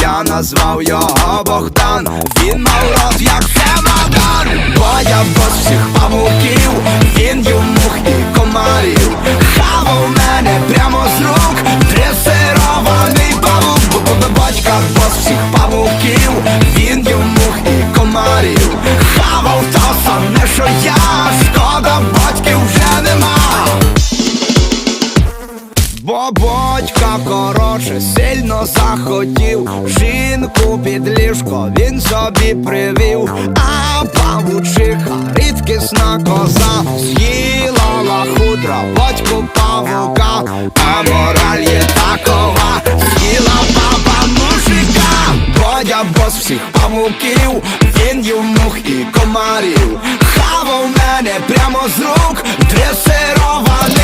Я назвав його Богдан, він мав рот як Бо батька коротше сильно захотів. Жінку під ліжко він собі привів. А павучиха рідкісна коза. З'їла лахудра батьку павука. А мораль є такова. З'їла баба мужика. Бодя бос всіх павуків. Він їв мух і комарів. Хавав мене прямо з рук. Дресирований